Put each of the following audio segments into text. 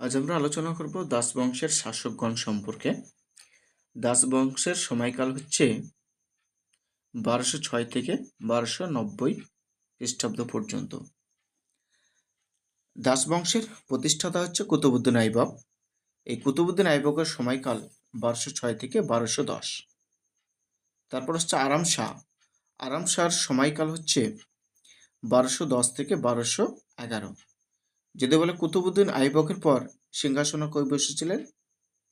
আজ আমরা আলোচনা করব দাস বংশের শাসকগণ সম্পর্কে। দাস বংশের সময়কাল হচ্ছে বারোশো ছয় থেকে বারোশো নব্বই খ্রিস্টাব্দ পর্যন্ত। দাস বংশের প্রতিষ্ঠাতা হচ্ছে কুতুবুদ্দিন আইবক এই কুতুবুদ্দিন আইবকের সময়কাল বারোশো ছয় থেকে বারোশো দশ। তারপর হচ্ছে আরাম শাহ। আরাম শাহর সময়কাল হচ্ছে বারোশো দশ থেকে বারোশো এগারো। যদি বলে, কুতুবুদ্দিন আইবকের পর সিংহাসনে কই বসেছিলেন?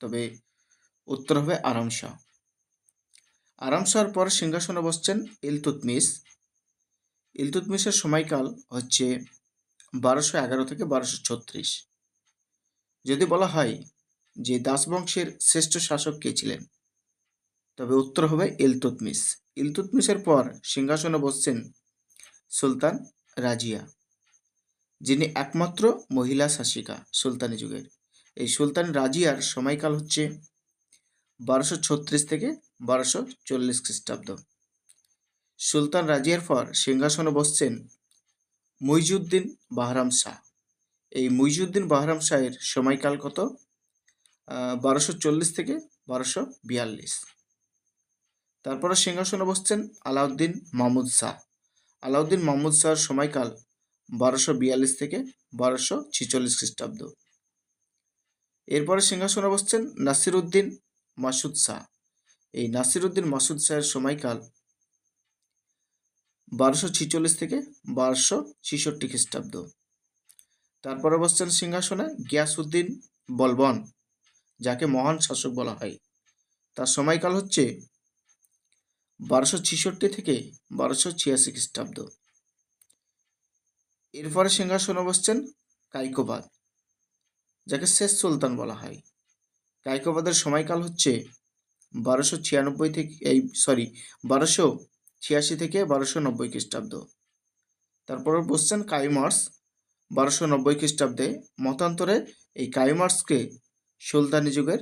তবে উত্তর হবে আরাম শাহ। আরাম শাহর পর সিংহাসনে বসছেন ইলতুতমিস ইলতুতমিসের সময়কাল হচ্ছে বারোশো এগারো থেকে বারোশো ছত্রিশ। যদি বলা হয় যে দাসবংশের শ্রেষ্ঠ শাসক কে ছিলেন, তবে উত্তর হবে ইলতুতমিস ইলতুতমিসের পর সিংহাসনে বসছেন সুলতান রাজিয়া। যিনি একমাত্র মহিলা শাসিকা সুলতানি যুগের। এই সুলতান রাজিয়ার সময়কাল হচ্ছে বারোশো ছত্রিশ থেকে বারোশো চল্লিশ খ্রিস্টাব্দ। সুলতান রাজিয়ার পর সিংহাসনে বসছেন মুইজুদ্দিন বাহরাম শাহ। এই মুইজুদ্দিন বাহরাম শাহের সময়কাল কত? বারোশো চল্লিশ থেকে বারোশো বিয়াল্লিশ। তারপরে সিংহাসনে বসছেন আলাউদ্দিন মাহমুদ শাহ। আলাউদ্দিন মাহমুদ শাহর সময়কাল বারোশো বিয়াল্লিশ থেকে বারোশো ছিচল্লিশ খ্রিস্টাব্দ। এরপরে সিংহাসনে বসছেন নাসির উদ্দিন মাসুদ শাহ। এই নাসির উদ্দিন মাসুদ শাহের সময়কাল বারোশো ছিচল্লিশ থেকে বারোশো ছিষট্টি খ্রিস্টাব্দ। তারপরে বসছেন সিংহাসনে গিয়াসউদ্দিন বলবন, যাকে মহান শাসক বলা হয়। তার সময়কাল হচ্ছে বারোশো ছিষট্টি থেকে বারোশো ছিয়াশি খ্রিস্টাব্দ। এরপরে সিংহাসনে বসছেন কাইকোবাদ, যাকে শেষ সুলতান বলা হয়। কাইকোবাদের সময়কাল হচ্ছে বারোশো ছিয়ানব্বই থেকে, এই সরি বারোশো ছিয়াশি থেকে বারোশো নব্বই খ্রিস্টাব্দ। তারপরে বসছেন কাইমার্স, বারোশো নব্বই খ্রিস্টাব্দে। মতান্তরে এই কাইমার্সকে সুলতানি যুগের,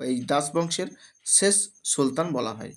এই দাস বংশের শেষ সুলতান বলা হয়।